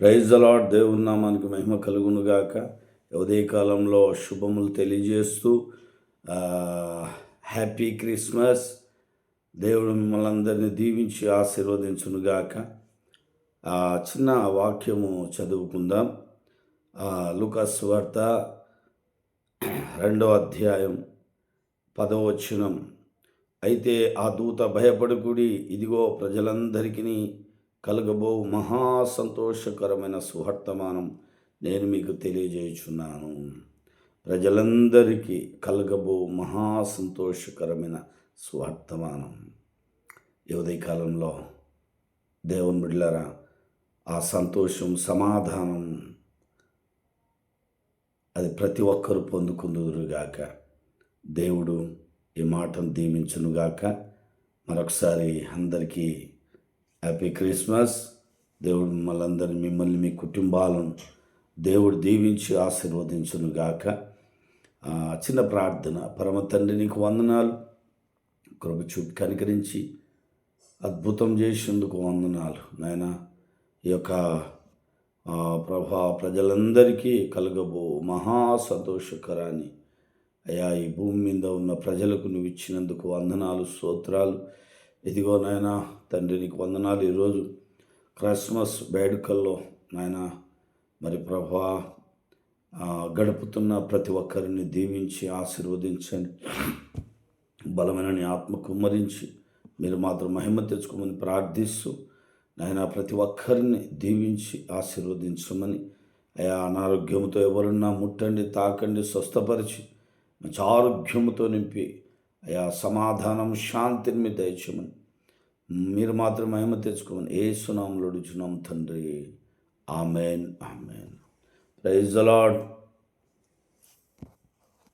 Praise అలాడ్ దేవుని నామానికి మహిమ కలుగునుగాక. ఉదయ కాలంలో శుభములు తెలియజేస్తూ హ్యాపీ క్రిస్మస్ దేవుడు మిమ్మల్ని అందరినీ దీవించి ఆశీర్వదించునుగాక. ఆ చిన్న వాక్యము చదువుకుందాం. ఆ, వార్త రెండో అధ్యాయం పదవచనం. అయితే ఆ దూత భయపడుకుడి ఇదిగో ప్రజలందరికీ కలగబో మహా సంతోషకరమైన సువర్తమానం నేను మీకు తెలియజేయుచున్నాను. ప్రజలందరికీ కలగబో మహా సంతోషకరమైన సువర్తమానం ఈ కాలంలో దేవుని బిడ్డలారా ఆ సంతోషం సమాధానం అది ప్రతి ఒక్కరూ పొందుకుందురుగాక దేవుడు ఈ మాటను దీవించునుగాక. మరొకసారి అందరికీ హ్యాపీ క్రిస్మస్ దేవుడు మిమ్మల్ని అందరినీ మిమ్మల్ని మీ కుటుంబాలను దేవుడు దీవించి ఆశీర్వదించునుగాక గాక. చిన్న ప్రార్థన. పరమ తండ్రి నీకు వందనాలు. కృప చూపి కనికరించి అద్భుతం చేసేందుకు వందనాలు. నాయన ఈ యొక్క ప్రభా ప్రజలందరికీ కలగబో మహా సంతోషకరాన్ని అయా ఈ భూమి మీద ఉన్న ప్రజలకు నువ్వు ఇచ్చినందుకు వందనాలు స్తోత్రాలు. ఇదిగో నాయన తండ్రి నీకు వందనాలు. ఈరోజు క్రిస్మస్ వేడుకల్లో నాయన మరి ప్రభా గడుపుతున్న ప్రతి ఒక్కరిని దీవించి ఆశీర్వదించండి. బలమైన నీ ఆత్మ కుమ్మరించి మీరు మాత్రం మహిమ తెచ్చుకోమని ప్రార్థిస్తూ నాయన ప్రతి ఒక్కరిని దీవించి ఆశీర్వదించమని. అయా అనారోగ్యంతో ఎవరున్నా ముట్టండి తాకండి స్వస్థపరిచి మంచి ఆరోగ్యముతో నింపి అయా సమాధానం శాంతిని మీ దయచేయమని మీరు మాత్రం మహిమ తెచ్చుకోమని ఏ సునాములు అడుగుచున్నాం తండ్రి. Amen amen. ప్రైజ్ అలాడ్